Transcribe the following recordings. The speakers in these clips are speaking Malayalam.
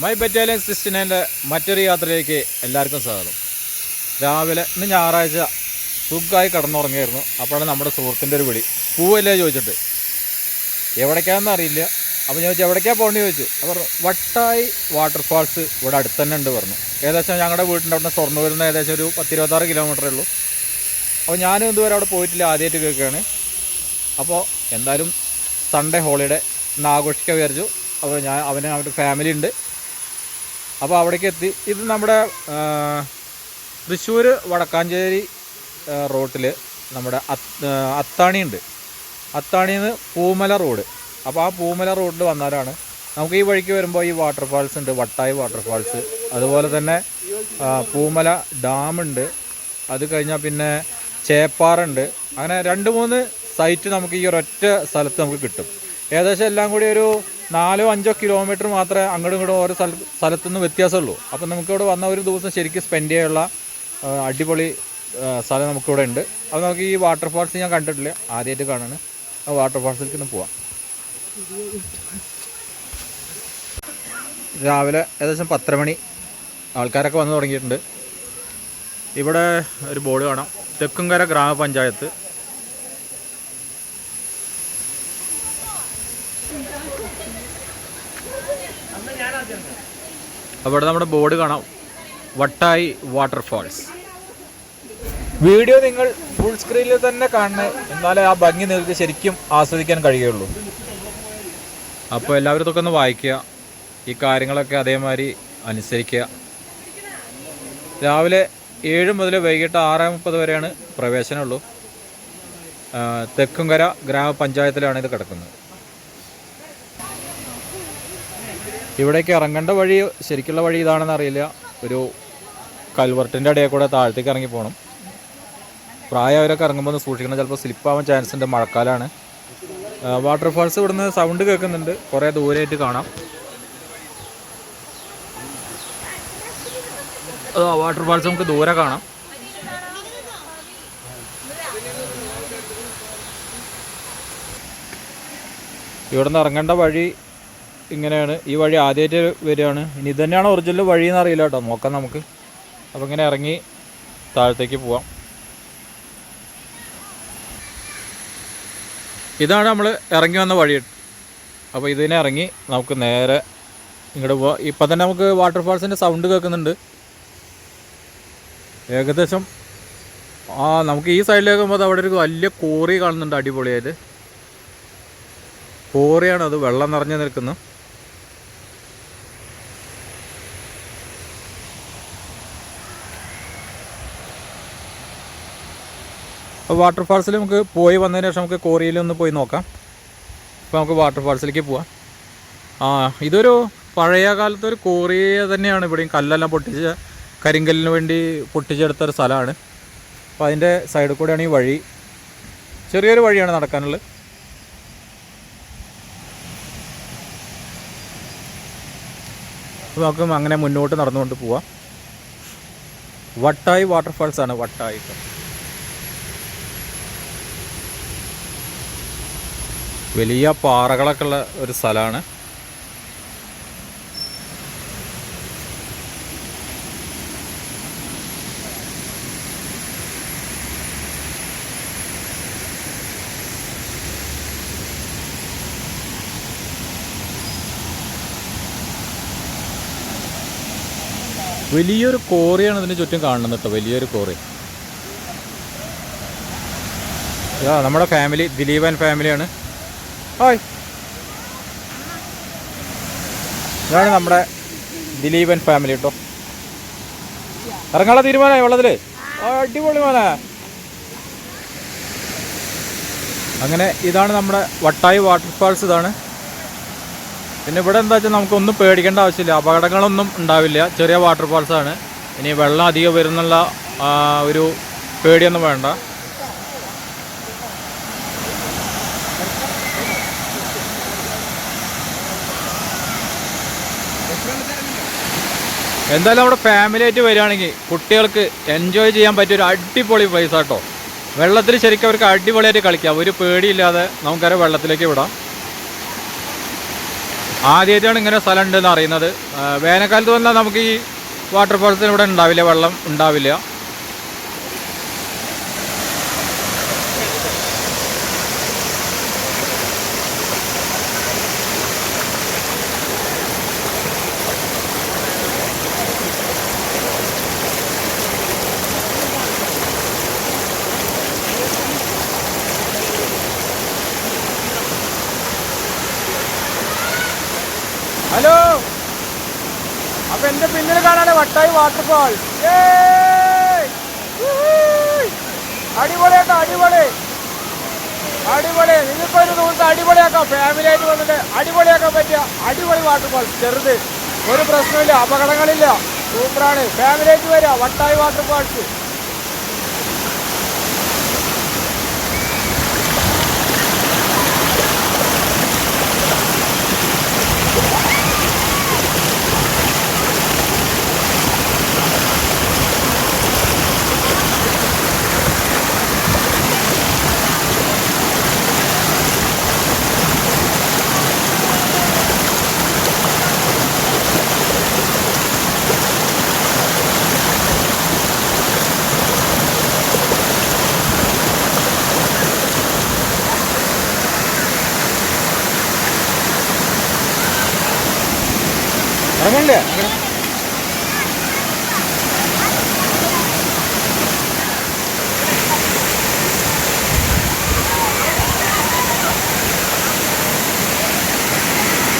മൈ ബറ്റാലിയൻ സിക്സ്റ്റി നയന്റെ മറ്റൊരു യാത്രയിലേക്ക് എല്ലാവർക്കും സ്വാഗതം. രാവിലെ ഇന്ന് ഞായറാഴ്ച സുഖമായി കിടന്നുറങ്ങിയായിരുന്നു. അപ്പോഴാണ് നമ്മുടെ സുഹൃത്തിന്റെ ഒരു വിളി. പൂവല്ലേ ചോദിച്ചിട്ട്. എവിടേക്കാണെന്ന് അറിയില്ല. അപ്പോൾ ഞാൻ ചോദിച്ചു എവിടേക്കാണ് പോകേണ്ടി ചോദിച്ചു. അപ്പോൾ വട്ടായി വാട്ടർഫാൾസ് ഇവിടെ അടുത്ത് തന്നെ ഉണ്ട് പറഞ്ഞു. ഏകദേശം ഞങ്ങളുടെ വീട്ടിന്റെ അവിടെ നിന്ന് വരുന്ന ഏകദേശം ഒരു പത്തിരുപത്താറ് കിലോമീറ്ററേ ഉള്ളൂ. അപ്പോൾ ഞാനും ഇതുവരെ അവിടെ പോയിട്ടില്ല ആദ്യമായിട്ട് കേൾക്കുകയാണ്. അപ്പോൾ എന്തായാലും സൺഡേ ഹോളിഡേ ഇന്ന് ആഘോഷിക്കാൻ വിചാരിച്ചു. അപ്പോൾ ഞാൻ അവന് അവന്റെ ഫാമിലി ഉണ്ട്. അപ്പോൾ അവിടേക്ക് എത്തി. ഇത് നമ്മുടെ തൃശ്ശൂർ വടക്കാഞ്ചേരി റോട്ടിൽ നമ്മുടെ അത്- ആ, അത്താണി ഉണ്ട്. അത്താണിയിൽ നിന്ന് പൂമല റോഡ്. അപ്പോൾ ആ പൂമല റോഡിൽ വന്നാലാണ് നമുക്ക് ഈ വഴിക്ക് വരുമ്പോൾ ഈ വാട്ടർഫാൾസ് ഉണ്ട് വട്ടായി വാട്ടർഫാൾസ് അതുപോലെ തന്നെ പൂമല ഡാമുണ്ട് അത് കഴിഞ്ഞാൽ പിന്നെ ചേപ്പാറുണ്ട് അങ്ങനെ രണ്ട് മൂന്ന് സൈറ്റ് നമുക്ക് ഈ ഒരൊറ്റ സ്ഥലത്ത് നമുക്ക് കിട്ടും. ഏകദേശം എല്ലാം കൂടി ഒരു നാലോ അഞ്ചോ കിലോമീറ്റർ മാത്രമേ അങ്ങോട്ടും ഇങ്ങോട്ടും ഓരോ സ്ഥല സ്ഥലത്തു നിന്ന് വ്യത്യാസമുള്ളൂ. അപ്പം നമുക്കിവിടെ വന്ന ഒരു ദിവസം ശരിക്കും സ്പെൻഡ് ചെയ്യാനുള്ള അടിപൊളി സ്ഥലം നമുക്കിവിടെ ഉണ്ട്. അപ്പോൾ നമുക്ക് ഈ വാട്ടർഫാൾസ് ഞാൻ കണ്ടിട്ടില്ല. ആദ്യമായിട്ട് കാണാണ്. ആ വാട്ടർഫാൾസിലേക്ക് ഒന്ന് പോവാം. രാവിലെ ഏകദേശം പത്തര മണി ആൾക്കാരൊക്കെ വന്നു തുടങ്ങിയിട്ടുണ്ട്. ഇവിടെ ഒരു ബോർഡ് കാണാം. തെക്കുംകര ഗ്രാമപഞ്ചായത്ത്. അവിടെ നമ്മുടെ ബോർഡ് കാണാം. വട്ടായി വാട്ടർഫാൾസ്. വീഡിയോ നിങ്ങൾ ഫുൾ സ്ക്രീനിൽ തന്നെ കാണണേ. എന്നാലേ ആ ഭംഗി നിങ്ങൾക്ക് ശരിക്കും ആസ്വദിക്കാൻ കഴിയുള്ളൂ. അപ്പോൾ എല്ലാവരും ഇതൊക്കെ ഒന്ന് വായിക്കുക. ഈ കാര്യങ്ങളൊക്കെ അതേമാതിരി അനുസരിക്കുക. രാവിലെ ഏഴ് മുതൽ വൈകിട്ട് ആറ് മുപ്പത് വരെയാണ് പ്രവേശനമുള്ളൂ. തെക്കുംകര ഗ്രാമപഞ്ചായത്തിലാണ് ഇത് കിടക്കുന്നത്. ഇവിടേക്ക് ഇറങ്ങേണ്ട വഴി ശരിക്കുള്ള വഴി ഇതാണെന്ന് അറിയില്ല. ഒരു കൽവർട്ടിന്റെ ഇടയിൽ കൂടെ താഴത്തേക്ക് ഇറങ്ങി പോകണം പ്രായമായവരൊക്കെ ഇറങ്ങുമ്പോൾ ഒന്ന് സൂക്ഷിക്കണം. ചിലപ്പോൾ സ്ലിപ്പാവാൻ ചാൻസ് ഉണ്ട്. മഴക്കാലമാണ് വാട്ടർഫാൾസ് ഇവിടുന്ന് സൗണ്ട് കേൾക്കുന്നുണ്ട്. കുറേ ദൂരമായിട്ട് കാണാം. വാട്ടർഫാൾസ് നമുക്ക് ദൂരെ കാണാം. ഇവിടുന്ന് ഇറങ്ങേണ്ട വഴി ഇങ്ങനെയാണ്. ഈ വഴി ആദ്യമായിട്ട് വരികയാണ്. ഇനി ഇത് തന്നെയാണ് ഒറിജിനൽ വഴി എന്ന് അറിയില്ല കേട്ടോ. നോക്കാം നമുക്ക്. അപ്പോൾ ഇങ്ങനെ ഇറങ്ങി താഴത്തേക്ക് പോവാം. ഇതാണ് നമ്മൾ ഇറങ്ങി വന്ന വഴി. അപ്പോൾ ഇതിനെ ഇറങ്ങി നമുക്ക് നേരെ ഇങ്ങോട്ട് പോവാം. ഇപ്പം തന്നെ നമുക്ക് വാട്ടർഫാൾസിന്റെ സൗണ്ട് കേൾക്കുന്നുണ്ട്. ഏകദേശം ആ നമുക്ക് ഈ സൈഡിലേക്ക് പോകുമ്പോൾ അവിടെ ഒരു വലിയ കോറി കാണുന്നുണ്ട് അടിപൊളിയായിട്ട്. കോറിയാണ് അത് വെള്ളം നിറഞ്ഞു നിൽക്കുന്നു വാട്ടർഫാൾസിൽ നമുക്ക് പോയി വന്നതിന് ശേഷം നമുക്ക് കോറിയിൽ ഒന്ന് പോയി നോക്കാം. അപ്പോൾ നമുക്ക് വാട്ടർഫാൾസിലേക്ക് പോവാം. ആ ഇതൊരു പഴയ കാലത്തെ ഒരു തന്നെയാണ് ഇവിടെയും കല്ലെല്ലാം പൊട്ടിച്ച് കരിങ്കല്ലിന് വേണ്ടി പൊട്ടിച്ചെടുത്ത ഒരു സ്ഥലമാണ്. അപ്പോൾ അതിന്റെ സൈഡിൽ കൂടെയാണ് ഈ വഴി. ചെറിയൊരു വഴിയാണ് നടക്കാനുള്ളത്. നമുക്ക് അങ്ങനെ മുന്നോട്ട് നടന്നുകൊണ്ട് പോവാം. വട്ടായി വാട്ടർഫാൾസ് ആണ് വട്ടായി വലിയ പാറകളൊക്കെ ഉള്ള ഒരു സ്ഥലമാണ്. വലിയൊരു കോറിയാണ് ഇതിന് ചുറ്റും കാണുന്നത് കേട്ടോ വലിയൊരു കോറി. നമ്മുടെ ഫാമിലി ദിലീപ് ആൻഡ് ഫാമിലിയാണ് ഹായ്. ഇതാണ് നമ്മുടെ ദിലീപൻ ഫാമിലി കേട്ടോ ഇറങ്ങാനുള്ള തീരുമാനമായി വെള്ളത്തിൽ അടിപൊളി മോനെ. അങ്ങനെ ഇതാണ് നമ്മുടെ വട്ടായി വാട്ടർഫാൾസ് ഇതാണ്. പിന്നെ ഇവിടെ എന്താ വെച്ചാൽ നമുക്കൊന്നും പേടിക്കേണ്ട ആവശ്യമില്ല. അപകടങ്ങളൊന്നും ഉണ്ടാവില്ല. ചെറിയ വാട്ടർഫാൾസാണ് ഇനി വെള്ളം അധികം വരുന്നുള്ള ഒരു പേടിയൊന്നും വേണ്ട. എന്തായാലും നമ്മുടെ ഫാമിലി ആയിട്ട് വരികയാണെങ്കിൽ കുട്ടികൾക്ക് എൻജോയ് ചെയ്യാൻ പറ്റിയ ഒരു അടിപൊളി പ്ലേസ് ആട്ടോ. വെള്ളത്തിൽ ശരിക്കും അവർക്ക് അടിപൊളിയായിട്ട് കളിക്കാം. ഒരു പേടിയില്ലാതെ നമുക്കറിയാം വെള്ളത്തിലേക്ക് വിടാം. ആദ്യമായിട്ടാണ് ഇങ്ങനെ സ്ഥലം ഉണ്ടെന്ന് അറിയുന്നത് വേനൽക്കാലത്ത് വന്നാൽ നമുക്ക് ഈ വാട്ടർഫോൾസിന് ഇവിടെ ഉണ്ടാവില്ല വെള്ളം ഉണ്ടാവില്ല. എന്റെ പിന്നിൽ കാണാണ് വട്ടായി വാട്ടർഫാൾ ആക്കാം അടിപൊളി. അടിപൊളി. നിങ്ങൾക്കൊരു ദിവസം അടിപൊളിയാക്കാം. ഫാമിലി ആയിട്ട് വന്നിട്ട് അടിപൊളിയാക്കാൻ പറ്റിയ അടിപൊളി വാട്ടർഫാൾ ചെറുത്. ഒരു പ്രശ്നമില്ല അപകടങ്ങളില്ല. സൂപ്പറാണ് ഫാമിലി ആയിട്ട് വരിക വട്ടായി വാട്ടർഫാൾസ്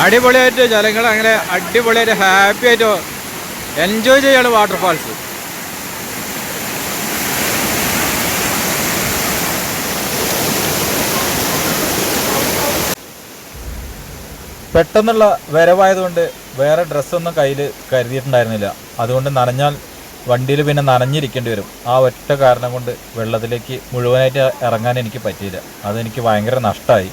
അടിപൊളിയായിട്ട് ജലങ്ങൾ അങ്ങനെ അടിപൊളിയായിട്ട് ഹാപ്പി ആയിട്ട് എൻജോയ് ചെയ്യാണ് വാട്ടർഫാൾസ് പെട്ടെന്നുള്ള വരവായതുകൊണ്ട് വേറെ ഡ്രസ്സൊന്നും കയ്യിൽ കരുതിയിട്ടുണ്ടായിരുന്നില്ല. അതുകൊണ്ട് നനഞ്ഞാൽ വണ്ടിയിൽ പിന്നെ നനഞ്ഞിരിക്കേണ്ടി വരും. ആ ഒറ്റ കാരണം കൊണ്ട് വെള്ളത്തിലേക്ക് മുഴുവനായിട്ട് ഇറങ്ങാൻ എനിക്ക് പറ്റിയില്ല. അതെനിക്ക് ഭയങ്കര നഷ്ടമായി.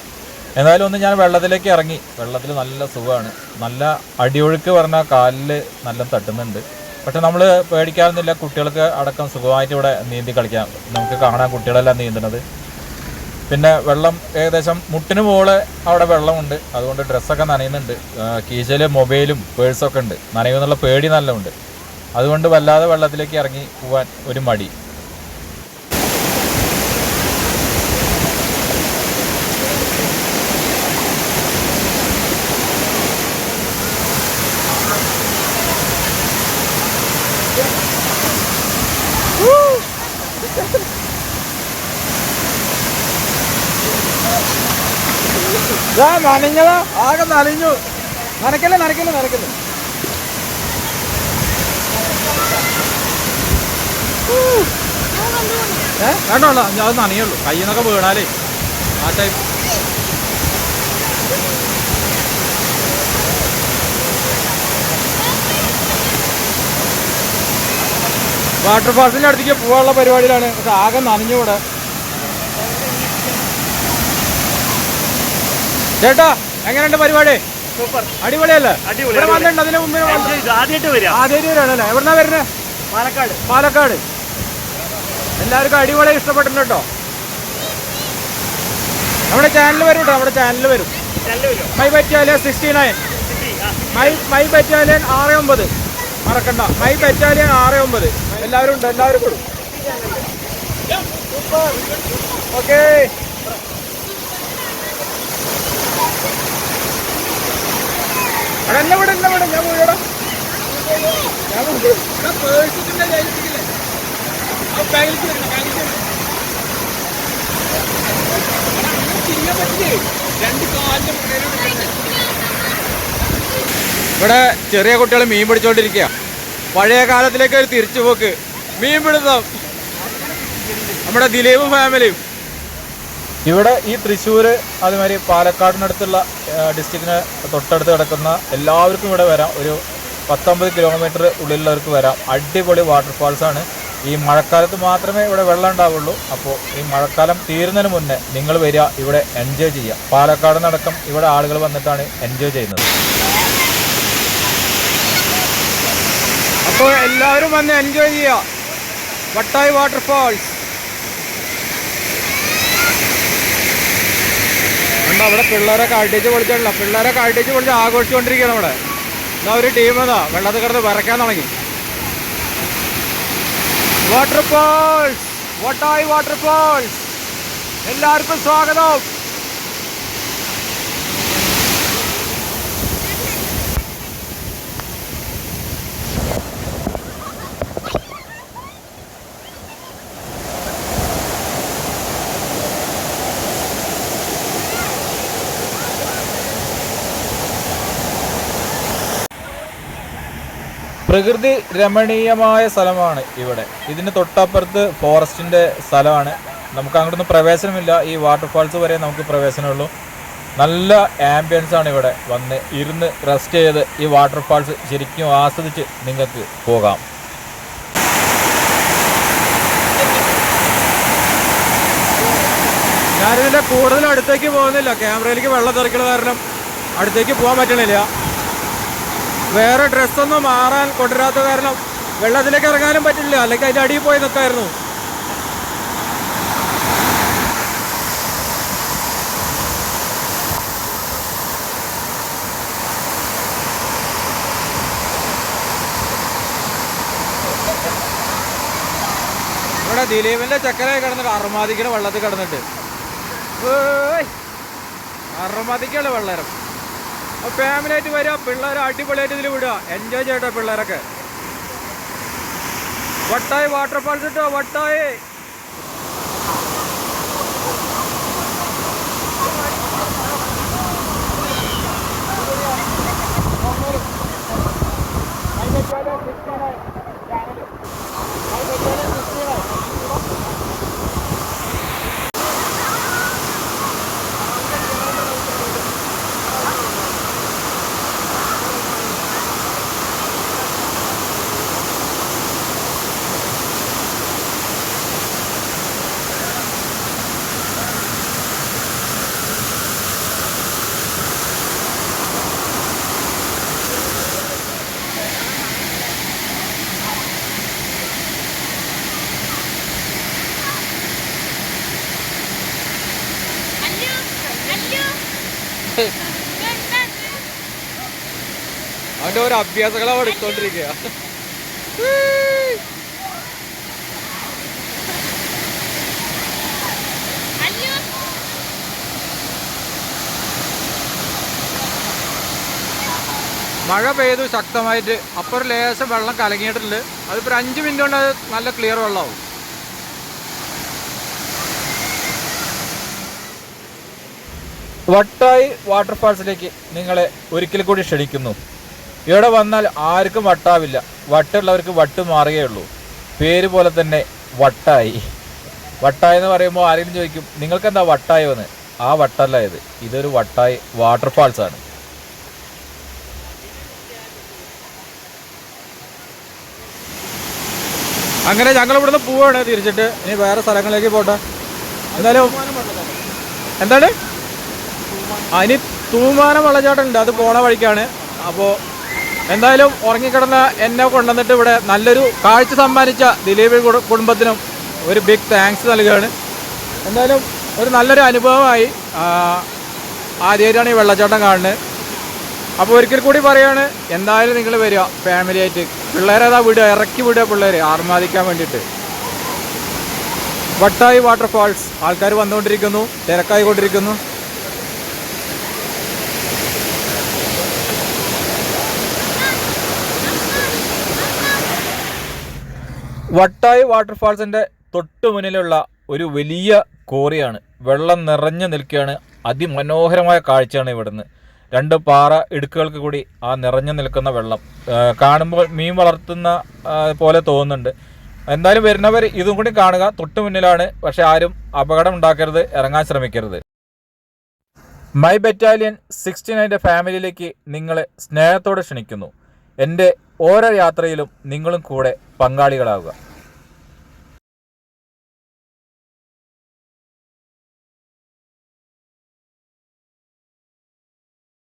എന്നാലും ഒന്ന് ഞാൻ വെള്ളത്തിലേക്ക് ഇറങ്ങി. വെള്ളത്തിൽ നല്ല സുഖമാണ്. നല്ല അടിയൊഴുക്ക് പറഞ്ഞാൽ കാലിൽ നല്ല തട്ടുന്നുണ്ട്. പക്ഷെ നമ്മൾ പേടിക്കാറൊന്നുമില്ല. കുട്ടികൾക്ക് അടക്കം സുഖമായിട്ട് ഇവിടെ നീന്തി കളിക്കാം. നമുക്ക് കാണാൻ കുട്ടികളെല്ലാം നീന്തുന്നത്. പിന്നെ വെള്ളം ഏകദേശം മുട്ടിന് മുകളെ അവിടെ വെള്ളമുണ്ട്. അതുകൊണ്ട് ഡ്രസ്സൊക്കെ നനയുന്നുണ്ട്. കീശയിൽ മൊബൈലും പേഴ്സൊക്കെ ഉണ്ട്. നനയുമെന്നുള്ള പേടി നല്ല ഉണ്ട് അതുകൊണ്ട് വല്ലാതെ വെള്ളത്തിലേക്ക് ഇറങ്ങി പോകാൻ ഒരു മടി. നനഞ്ഞതാ. ആകെ നനഞ്ഞു. നനക്കല്ലേ നനക്കല്ലേ നനക്കല്ലേ ഏ വേണ്ട ഞാൻ അത് നനയുള്ളൂ. കയ്യിൽ നിന്നൊക്കെ വീണാലേ. ആ ടൈപ്പ് വാട്ടർഫാൾസിന്റെ അടുത്തേക്ക് പോകാനുള്ള പരിപാടിയിലാണ്. പക്ഷെ ആകെ നനഞ്ഞുകൂടെ ചേട്ടാ എങ്ങനെയുണ്ട് പരിപാടി? സൂപ്പർ. അടിപൊളിയല്ലേ? അടിപൊളി, ഇവിടെ അടിപൊളി. വന്നിട്ടുണ്ട് അതിന് മുമ്പേ വന്നു. ഇത് ആദ്യമായിട്ട് വരിക. ആദ്യമായിട്ട് വരാണല്ലേ എവിടുന്നാ വരുന്നത് പാലക്കാട്. പാലക്കാട്. എല്ലാവർക്കും അടിപൊളി ഇഷ്ടപ്പെട്ടിട്ടുണ്ട് കേട്ടോ. നമ്മുടെ ചാനൽ വരും കേട്ടോ നമ്മുടെ ചാനൽ വരും. My battalion sixty nine my my battalion ആറ് ഒമ്പത്. മറക്കണ്ട. മൈ ബറ്റാലിയൻ ആറ് ഒമ്പത്. എല്ലാവരും ഉണ്ട് എല്ലാവരും കൂടും. ഓക്കേ അവിടെ എന്നെ എന്നെ ഞാൻ പോയടാ ഞാൻ ഇവിടെ ചെറിയ കുട്ടികൾ മീൻ പിടിച്ചോണ്ടിരിക്കുക പഴയ കാലത്തിലേക്ക് ഒരു തിരിച്ചുപോക്ക് മീൻ പിടുത്തം. നമ്മുടെ ദിലീപ് ഫാമിലിയും. ഇവിടെ ഈ തൃശ്ശൂർ അതുമാതിരി പാലക്കാടിനടുത്തുള്ള ഡിസ്ട്രിക്റ്റിന് തൊട്ടടുത്ത് കിടക്കുന്ന എല്ലാവർക്കും ഇവിടെ വരാം. ഒരു പത്തൊമ്പത് കിലോമീറ്റർ ഉള്ളിലുള്ളവർക്ക് വരാം. അടിപൊളി വാട്ടർഫാൾസാണ് ഈ മഴക്കാലത്ത് മാത്രമേ ഇവിടെ വെള്ളം ഉണ്ടാവുള്ളൂ. അപ്പോൾ ഈ മഴക്കാലം തീരുന്നതിന് മുന്നേ നിങ്ങൾ വരിക ഇവിടെ എൻജോയ് ചെയ്യുക. പാലക്കാട് നടക്കം ഇവിടെ ആളുകൾ വന്നിട്ടാണ് എൻജോയ് ചെയ്യുന്നത്. അപ്പോൾ എല്ലാവരും വന്ന് എൻജോയ് ചെയ്യുക. വട്ടായി വാട്ടർഫാൾസ് കണ്ടോ അവിടെ പിള്ളേരെ കാട്ടിച്ച് പൊളിച്ചിട്ടില്ല പിള്ളേരെ കാട്ടിച്ച് പൊളിച്ച് ആഘോഷിച്ചുകൊണ്ടിരിക്കുകയാണ് നമ്മുടെ എന്നാ ഒരു ടീം അതാ വെള്ളത്തിൽ കിടന്ന് വരയ്ക്കാൻ തുടങ്ങി. വാട്ടർഫോൾസ് വട്ടായി വാട്ടർഫോൾസ് എല്ലാവർക്കും സ്വാഗതം. പ്രകൃതി രമണീയമായ സ്ഥലമാണ് ഇവിടെ. ഇതിന് തൊട്ടപ്പുറത്ത് ഫോറസ്റ്റിന്റെ സ്ഥലമാണ്. നമുക്ക് അങ്ങോട്ടൊന്നും പ്രവേശനമില്ല. ഈ വാട്ടർഫാൾസ് വരെ നമുക്ക് പ്രവേശനമുള്ളൂ. നല്ല ആംബിയൻസ് ആണ് ഇവിടെ. വന്ന് ഇരുന്ന് റെസ്റ്റ് ചെയ്ത് ഈ വാട്ടർഫാൾസ് ശരിക്കും ആസ്വദിച്ച് നിങ്ങൾക്ക് പോകാം. ഞാനിതിന്റെ കൂടുതൽ അടുത്തേക്ക് പോകുന്നില്ല. ക്യാമറയിലേക്ക് വെള്ളം തെറിക്കണ കാരണം അടുത്തേക്ക് പോകാൻ പറ്റണില്ല. വേറെ ഡ്രസ്സൊന്നും മാറാൻ കൊണ്ടുവരാത്ത കാരണം വെള്ളത്തിലേക്ക് ഇറങ്ങാനും പറ്റില്ല. അല്ലെങ്കിൽ അതിന്റെ അടിയിൽ പോയി നിൽക്കായിരുന്നു ഇവിടെ ദിലീപിന്റെ ചക്കരയെ കിടന്നിട്ട് അറുമാതിക്കണ വെള്ളത്തിൽ കിടന്നിട്ട്! അറുമാതിക്കുള്ള വെള്ളരം ഫാമിലി ആയിട്ട് വരിക പിള്ളേർ അടിപൊളിയായിട്ട് ഇതിൽ വിടുക. എൻജോയ് ചെയ്യട്ടെ പിള്ളേരൊക്കെ. വട്ടായി വാട്ടർഫാൾസ് ഇട്ടോ? വട്ടായി. അവന്റെ ഒരു അഭ്യാസങ്ങളെ എടുത്തോണ്ടിരിക്കുക മഴ പെയ്തു ശക്തമായിട്ട്. അപ്പൊ ഒരു ലേശം വെള്ളം കലങ്ങിയിട്ടുണ്ട്. അതിപ്പോൾ ഒരു അഞ്ച് മിനിറ്റ് കൊണ്ട് അത് നല്ല ക്ലിയർ വെള്ളമാവും. വട്ടായി വാട്ടർഫാൾസിലേക്ക് നിങ്ങളെ ഒരിക്കൽ കൂടി ക്ഷണിക്കുന്നു. ഇവിടെ വന്നാൽ ആർക്കും വട്ടാവില്ല. വട്ടുള്ളവർക്ക് വട്ട് മാറുകയുള്ളൂ പേര് പോലെ തന്നെ വട്ടായി. വട്ടായി എന്ന് പറയുമ്പോൾ ആരെങ്കിലും ചോദിക്കും നിങ്ങൾക്ക് എന്താ വട്ടായി വന്ന് ആ വട്ടല്ല ഇത്. ഇതൊരു വട്ടായി വാട്ടർഫാൾസ് ആണ്. അങ്ങനെ ഞങ്ങൾ ഇവിടുന്ന് പോവാണ് തിരിച്ചിട്ട്. ഇനി വേറെ സ്ഥലങ്ങളിലേക്ക് പോട്ടെ. എന്തായാലും എന്താണ്? ഇനി തൂമാനം വെള്ളച്ചാട്ടമുണ്ട് അത് പോണ വഴിക്കാണ്. അപ്പോൾ എന്തായാലും ഉറങ്ങിക്കിടന്ന എന്നെ കൊണ്ടുവന്നിട്ട് ഇവിടെ നല്ലൊരു കാഴ്ച സമ്മാനിച്ച ദിലീപ് കുടു- കുടുംബത്തിനും ഒരു ബിഗ് താങ്ക്സ് നൽകുകയാണ്. എന്തായാലും ഒരു നല്ലൊരു അനുഭവമായി ആദ്യമായിട്ടാണ് ഈ വെള്ളച്ചാട്ടം കാണുന്നത്. അപ്പോൾ ഒരിക്കൽ കൂടി പറയാണ് എന്തായാലും നിങ്ങൾ വരിക ഫാമിലി ആയിട്ട്. പിള്ളേരേതാ വിടുക ഇറക്കി വിടുക പിള്ളേർ ആർമാദിക്കാൻ വേണ്ടിയിട്ട്. വട്ടായി വാട്ടർഫാൾസ് ആൾക്കാർ വന്നുകൊണ്ടിരിക്കുന്നു തിരക്കായി വട്ടായി വാട്ടർഫാൾസിന്റെ തൊട്ടു മുന്നിലുള്ള ഒരു വലിയ കോറിയാണ്. വെള്ളം നിറഞ്ഞു നിൽക്കുകയാണ്. അതിമനോഹരമായ കാഴ്ചയാണ് ഇവിടുന്ന്. രണ്ട് പാറ ഇടുക്കുകൾക്ക് കൂടി ആ നിറഞ്ഞു നിൽക്കുന്ന വെള്ളം. കാണുമ്പോൾ മീൻ വളർത്തുന്ന പോലെ തോന്നുന്നുണ്ട്. എന്തായാലും വരുന്നവർ ഇതും കൂടി കാണുക. തൊട്ടു മുന്നിലാണ്. പക്ഷെ ആരും അപകടം ഉണ്ടാക്കരുത് ഇറങ്ങാൻ ശ്രമിക്കരുത്. മൈ ബറ്റാലിയൻ സിക്സ്റ്റി നയന്റെ ഫാമിലിയിലേക്ക് നിങ്ങളെ സ്നേഹത്തോടെ ക്ഷണിക്കുന്നു. എന്റെ ഓരോ യാത്രയിലും നിങ്ങളും കൂടെ പങ്കാളികളാവുക.